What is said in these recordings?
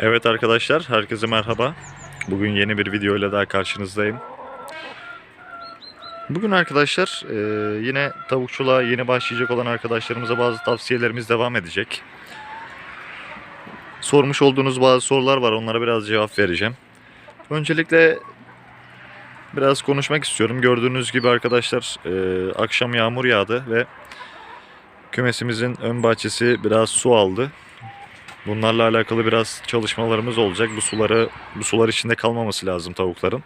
Evet arkadaşlar, herkese merhaba. Bugün yeni bir video ile daha karşınızdayım. Bugün arkadaşlar e, yine tavukçuluğa yeni başlayacak olan arkadaşlarımıza bazı tavsiyelerimiz devam edecek. Sormuş olduğunuz bazı sorular var, onlara biraz cevap vereceğim. Öncelikle biraz konuşmak istiyorum. Gördüğünüz gibi arkadaşlar e, akşam yağmur yağdı ve kümesimizin ön bahçesi biraz su aldı. Bunlarla alakalı biraz çalışmalarımız olacak. Bu suları bu sular içinde kalmaması lazım tavukların.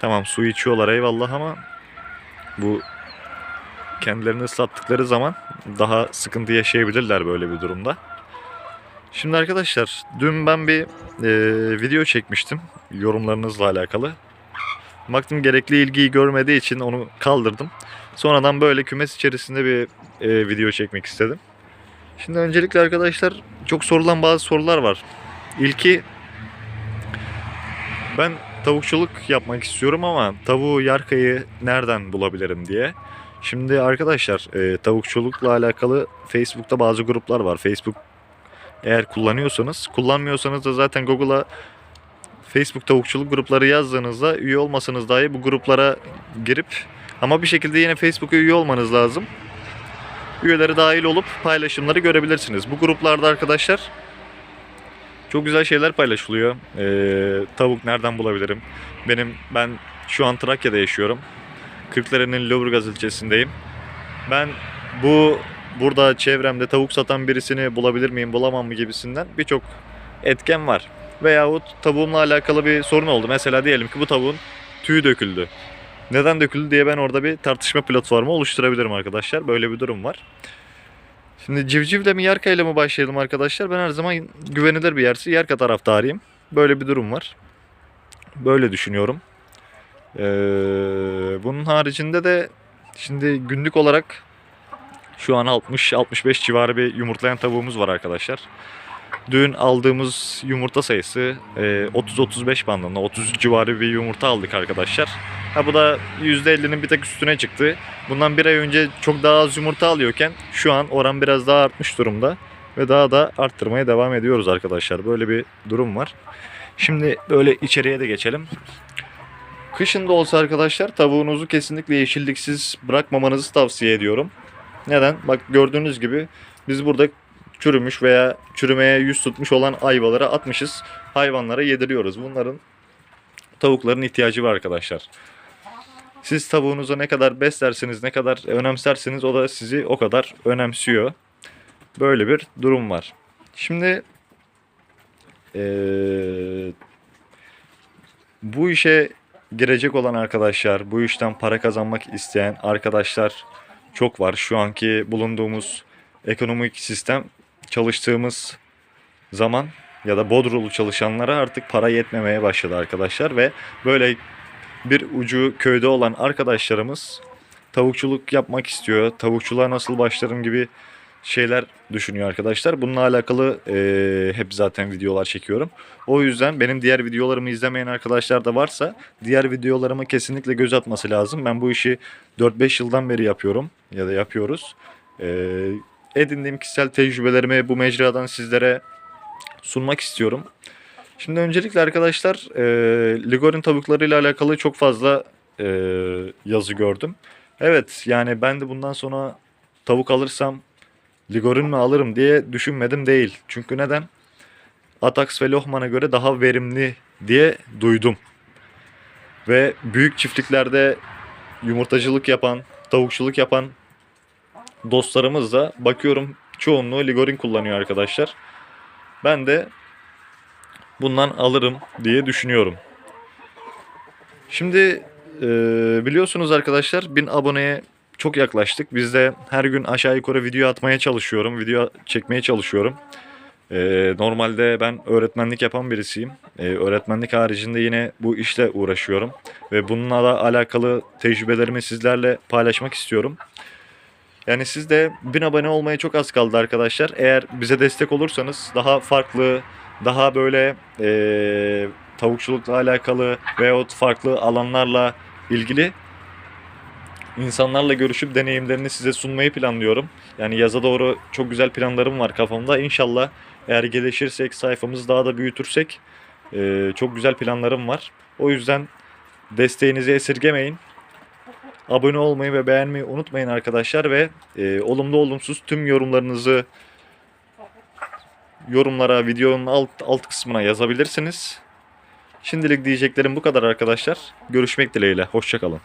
Tamam su içiyorlar eyvallah ama bu kendilerini ıslattıkları zaman daha sıkıntı yaşayabilirler böyle bir durumda. Şimdi arkadaşlar dün ben bir e, video çekmiştim yorumlarınızla alakalı. Baktım gerekli ilgiyi görmediği için onu kaldırdım. Sonradan böyle kümes içerisinde bir e, video çekmek istedim. Şimdi öncelikle arkadaşlar çok sorulan bazı sorular var. İlki ben tavukçuluk yapmak istiyorum ama tavuğu yarkayı nereden bulabilirim diye. Şimdi arkadaşlar e, tavukçulukla alakalı Facebook'ta bazı gruplar var. Facebook eğer kullanıyorsanız, kullanmıyorsanız da zaten Google'a Facebook tavukçuluk grupları yazdığınızda üye olmasanız dahi bu gruplara girip ama bir şekilde yine Facebook'a üye olmanız lazım üyeleri dahil olup paylaşımları görebilirsiniz. Bu gruplarda arkadaşlar çok güzel şeyler paylaşılıyor. Ee, tavuk nereden bulabilirim? Benim ben şu an Trakya'da yaşıyorum. Kırklareli'nin Lüleburgaz ilçesindeyim. Ben bu burada çevremde tavuk satan birisini bulabilir miyim, bulamam mı gibisinden birçok etken var. Veyahut tavuğumla alakalı bir sorun oldu. Mesela diyelim ki bu tavuğun tüyü döküldü. Neden döküldü diye ben orada bir tartışma platformu oluşturabilirim arkadaşlar. Böyle bir durum var. Şimdi civcivle mi Yarka ile mi başlayalım arkadaşlar? Ben her zaman güvenilir bir yersi Yarka taraftarıyım. Böyle bir durum var. Böyle düşünüyorum. Ee, bunun haricinde de şimdi günlük olarak şu an 60-65 civarı bir yumurtlayan tavuğumuz var arkadaşlar. Dün aldığımız yumurta sayısı e, 30-35 bandında 30 civarı bir yumurta aldık arkadaşlar. Ha bu da %50'nin bir tek üstüne çıktı. Bundan bir ay önce çok daha az yumurta alıyorken şu an oran biraz daha artmış durumda. Ve daha da arttırmaya devam ediyoruz arkadaşlar. Böyle bir durum var. Şimdi böyle içeriye de geçelim. Kışın da olsa arkadaşlar tavuğunuzu kesinlikle yeşilliksiz bırakmamanızı tavsiye ediyorum. Neden? Bak gördüğünüz gibi biz burada çürümüş veya çürümeye yüz tutmuş olan ayvaları atmışız. Hayvanlara yediriyoruz. Bunların tavukların ihtiyacı var arkadaşlar. Siz tavuğunuza ne kadar beslerseniz, ne kadar önemserseniz o da sizi o kadar önemsiyor. Böyle bir durum var. Şimdi eee, bu işe girecek olan arkadaşlar, bu işten para kazanmak isteyen arkadaşlar çok var. Şu anki bulunduğumuz ekonomik sistem çalıştığımız zaman ya da Bodrulu çalışanlara artık para yetmemeye başladı arkadaşlar ve böyle bir ucu köyde olan arkadaşlarımız tavukçuluk yapmak istiyor. Tavukçuluğa nasıl başlarım gibi şeyler düşünüyor arkadaşlar. Bununla alakalı eee, hep zaten videolar çekiyorum. O yüzden benim diğer videolarımı izlemeyen arkadaşlar da varsa diğer videolarıma kesinlikle göz atması lazım. Ben bu işi 4-5 yıldan beri yapıyorum ya da yapıyoruz. Eee edindiğim kişisel tecrübelerimi bu mecradan sizlere sunmak istiyorum. Şimdi öncelikle arkadaşlar e, Ligorin tavuklarıyla alakalı çok fazla e, yazı gördüm. Evet yani ben de bundan sonra tavuk alırsam Ligorin mi alırım diye düşünmedim değil. Çünkü neden? Atax ve Lohman'a göre daha verimli diye duydum. Ve büyük çiftliklerde yumurtacılık yapan, tavukçuluk yapan dostlarımız da bakıyorum çoğunluğu Ligorin kullanıyor arkadaşlar. Ben de bundan alırım diye düşünüyorum. Şimdi e, biliyorsunuz arkadaşlar 1000 aboneye çok yaklaştık. Biz de her gün aşağı yukarı video atmaya çalışıyorum. Video çekmeye çalışıyorum. E, normalde ben öğretmenlik yapan birisiyim. E, öğretmenlik haricinde yine bu işle uğraşıyorum. Ve bununla da alakalı tecrübelerimi sizlerle paylaşmak istiyorum. Yani siz de 1000 abone olmaya çok az kaldı arkadaşlar. Eğer bize destek olursanız daha farklı, daha böyle eee, tavukçulukla alakalı veyahut farklı alanlarla ilgili insanlarla görüşüp deneyimlerini size sunmayı planlıyorum. Yani yaza doğru çok güzel planlarım var kafamda. İnşallah Eğer gelişirsek, sayfamızı daha da büyütürsek e, çok güzel planlarım var. O yüzden desteğinizi esirgemeyin. Abone olmayı ve beğenmeyi unutmayın arkadaşlar ve e, olumlu olumsuz tüm yorumlarınızı yorumlara videonun alt, alt kısmına yazabilirsiniz. Şimdilik diyeceklerim bu kadar arkadaşlar. Görüşmek dileğiyle. Hoşçakalın.